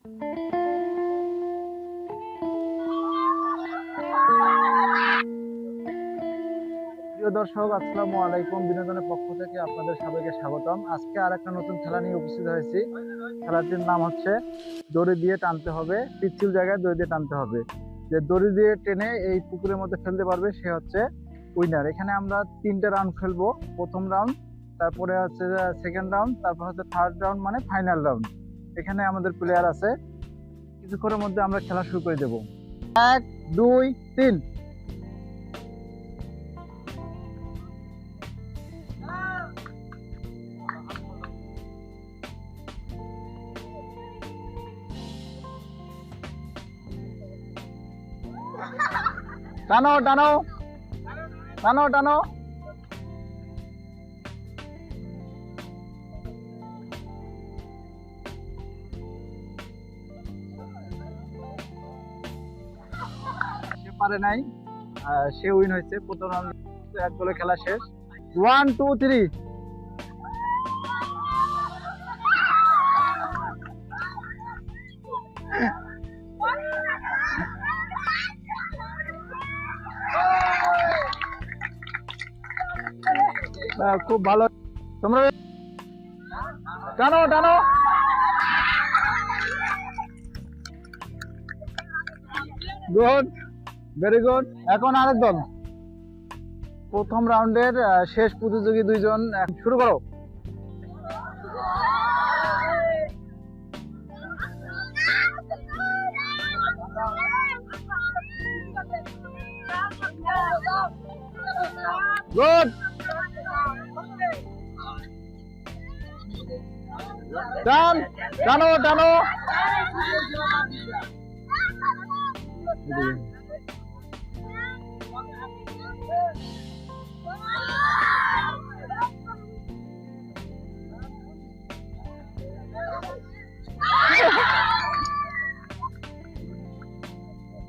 প্রিয় দর্শক, আসসালামু আলাইকুম। বিনোদনের পক্ষ থেকে আপনাদের সবাইকে স্বাগতম। আজকে আর একটা নতুন খেলা নিয়ে উপস্থিত হয়েছি। খেলাটির নাম হচ্ছে দড়ি দিয়ে টানতে হবে, পিচ্ছিল জায়গায় দড়ি দিয়ে টানতে হবে। যে দড়ি দিয়ে টেনে এই পুকুরের মধ্যে ফেলতে পারবে, সে হচ্ছে উইনার এখানে আমরা তিনটে রাউন্ড খেলব। প্রথম রাউন্ড তারপরে হচ্ছে সেকেন্ড রাউন্ড তারপর হচ্ছে থার্ড রাউন্ড মানে ফাইনাল রাউন্ড এখানে আমাদের প্লেয়ার আছে। কিছুক্ষণের মধ্যে আমরা খেলা শুরু করে দেব। এক, দুই, তিন। টানো টানো। টানো টানো। পারে নাই। সে উইন হয়েছে। প্রথম এক গোলে খেলা শেষ। ওয়ান টু থ্রি খুব ভালো। তোমরা টানো টানো। গুড ভেরি গুড এখন আরেক দল। প্রথম রাউন্ডের শেষ প্রতিযোগী দুইজন শুরু করো। গুড টান টানো টানো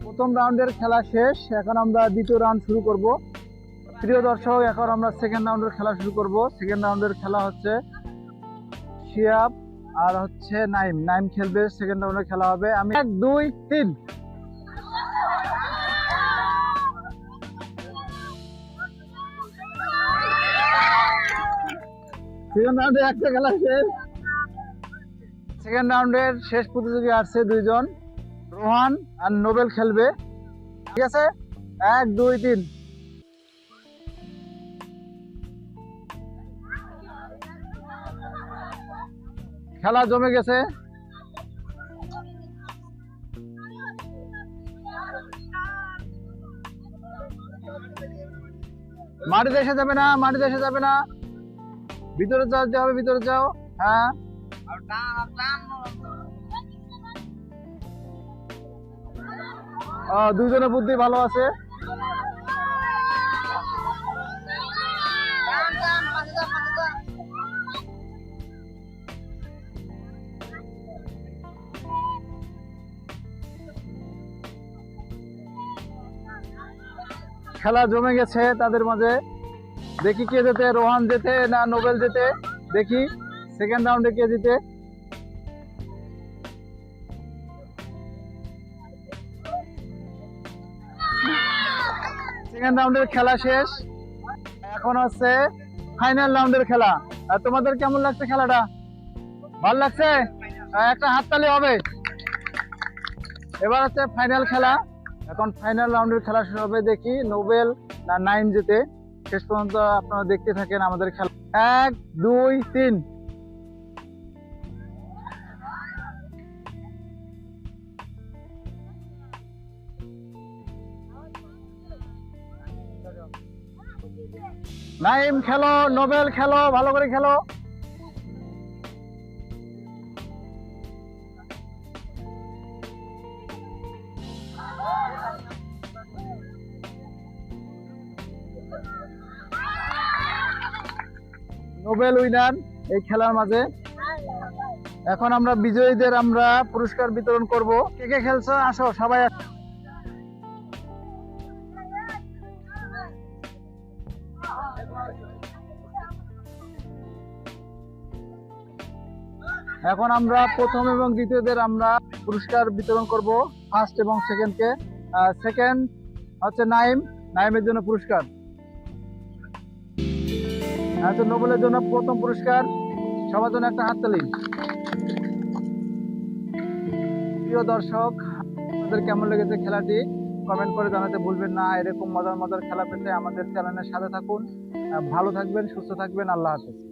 প্রথম রাউন্ডের খেলা শেষ, এখন আমরা দ্বিতীয় রাউন্ড শুরু করব। প্রিয় দর্শক, এখন আমরা সেকেন্ড রাউন্ডের খেলা শুরু করব। সেকেন্ড রাউন্ডের খেলা হচ্ছে শিয়াব আর হচ্ছে নাইম। নাইম খেলবে সেকেন্ড রাউন্ডের খেলা হবে। আমি এক, দুই, তিন। সেকেন্ড রাউন্ডে একটা খেলা শেষ। সেকেন্ড রাউন্ডের শেষ প্রতিযোগী আসছে দুইজন। রোহান আর নোবেল খেলবে। ঠিক আছে? এক, দুই, তিন। খেলা জমে গেছে। মাটিতে এসে যাবে না, মাটিতে এসে যাবে না। ভিতরে যাও হবে ভিতরে যাও হ্যাঁ? দুইজনের বুদ্ধি ভালো আছে? খেলা জমে গেছে তাদের মাঝে। দেখি কে যেতে রোহান যেতে না নোবেল যেতে দেখি সেকেন্ড রাউন্ডে কে জিতে? সেকেন্ড রাউন্ডের খেলা শেষ। এখন হচ্ছে ফাইনাল রাউন্ডের খেলা। আর তোমাদের কেমন লাগছে খেলাটা? ভালো লাগছে? একটা হাততালি হবে। এবার হচ্ছে ফাইনাল খেলা। এখন ফাইনাল রাউন্ডের খেলা শুরু হবে, দেখি, নোবেল না নাইন যেতে শেষ পর্যন্ত আপনারা দেখতে থাকেন আমাদের খেলা। এক, দুই, তিন। নাইম খেলো, নোবেল খেলো, ভালো করে খেলো। নোবেল উইনার এই খেলার মাঝে। এখন আমরা বিজয়ীদের আমরা পুরস্কার বিতরণ করব। কে কে খেলছো? আসো, সবাই। এখন আমরা প্রথম এবং দ্বিতীয়দের আমরা পুরস্কার বিতরণ করব ফার্স্ট এবং সেকেন্ডকে সেকেন্ড হচ্ছে নাইম। নাইমের জন্য পুরস্কার। আচ্ছা নোবেলের জন্য প্রথম পুরস্কার, সবার জন্য একটা হাততালি। প্রিয় দর্শক আমাদের কেমন লেগেছে খেলাটি? কমেন্ট করে জানাতে ভুলবেন না। এরকম মজার মজার খেলা পেতে আমাদের চ্যানেলের সাথে থাকুন। ভালো থাকবেন, সুস্থ থাকবেন। আল্লাহ হাফেজ।